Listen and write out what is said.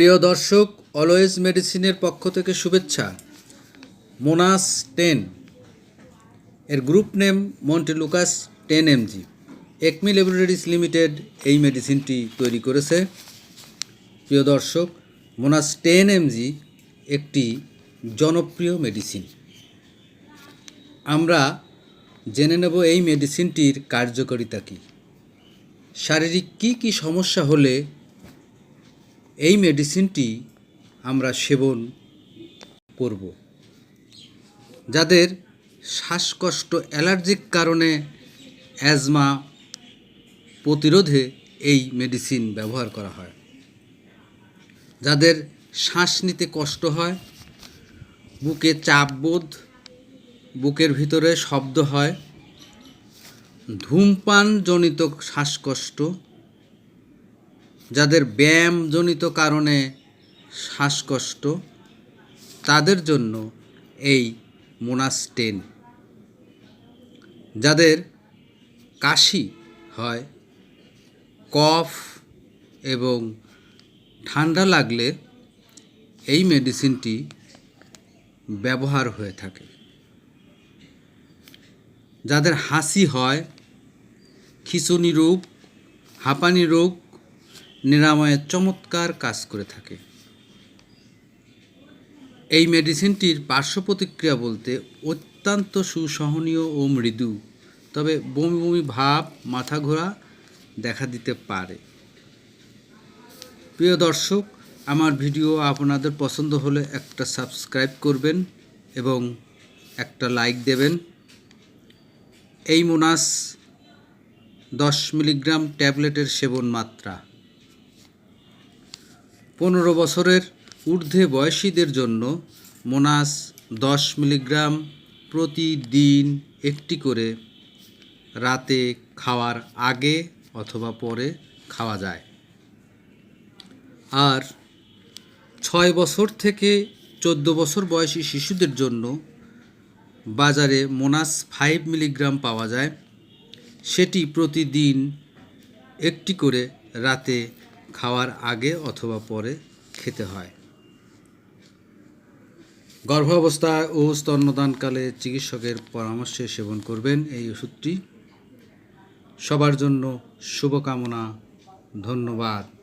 প্রিয় দর্শক, অলওয়েজ মেডিসিনের পক্ষ থেকে শুভেচ্ছা। মোনাস টেন, এর group name montelukast ten mg. Acme laboratories limited এই মেডিসিনটি তৈরি করেছে। প্রিয় দর্শক, মোনাস টেন এমজি একটি জনপ্রিয় মেডিসিন। আমরা জেনে নেব এই মেডিসিনটির কার্যকারিতা কী। শারীরিক কী কী সমস্যা হলে এই মেডিসিনটি আমরা সেবন করব। যাদের শ্বাসকষ্ট অ্যালার্জিক কারণে অ্যাজমা প্রতিরোধে এই মেডিসিন ব্যবহার করা হয়। যাদের শ্বাস নিতে কষ্ট হয়, বুকে চাপবোধ বুকের ভিতরে শব্দ হয়, ধূমপানজনিত শ্বাসকষ্ট যাদের ব্যায়ামজনিত কারণে শ্বাসকষ্ট, তাদের জন্য এই মোনাস্টেন যাদের কাশি হয়, কফ এবং ঠান্ডা লাগলে এই মেডিসিনটি ব্যবহার হয়ে থাকে। যাদের হাসি হয়, খিচুনি রোগ হাঁপানি রোগ নিরাময়ের চমৎকার কাজ করে থাকে। এই মেডিসিনটির পার্শ্ব প্রতিক্রিয়া বলতে অত্যন্ত সুসহনীয় ও মৃদু, তবে বমি বমি ভাব, মাথা ঘোরা দেখা দিতে পারে। প্রিয় দর্শক, আমার ভিডিও আপনাদের পছন্দ হলে একটা সাবস্ক্রাইব করবেন এবং একটা লাইক দেবেন। এই মোনাস দশ মিলিগ্রাম ট্যাবলেটের সেবন মাত্রা। পনেরো বছরের ঊর্ধ্বে বয়সীদের জন্য মোনাস দশ মিলিগ্রাম প্রতিদিন একটি করে রাতে খাওয়ার আগে অথবা পরে খাওয়া যায়। আর ছয় বছর থেকে চোদ্দ বছর বয়সী শিশুদের জন্য বাজারে মোনাস ফাইভ মিলিগ্রাম পাওয়া যায়। সেটি প্রতিদিন একটি করে রাতে খাওয়ার আগে অথবা পরে খেতে হয়। গর্ভাবস্থায় ও স্তন্যদানকালে চিকিৎসকের পরামর্শে সেবন করবেন এই ওষুধটি। সবার জন্য শুভকামনা, ধন্যবাদ।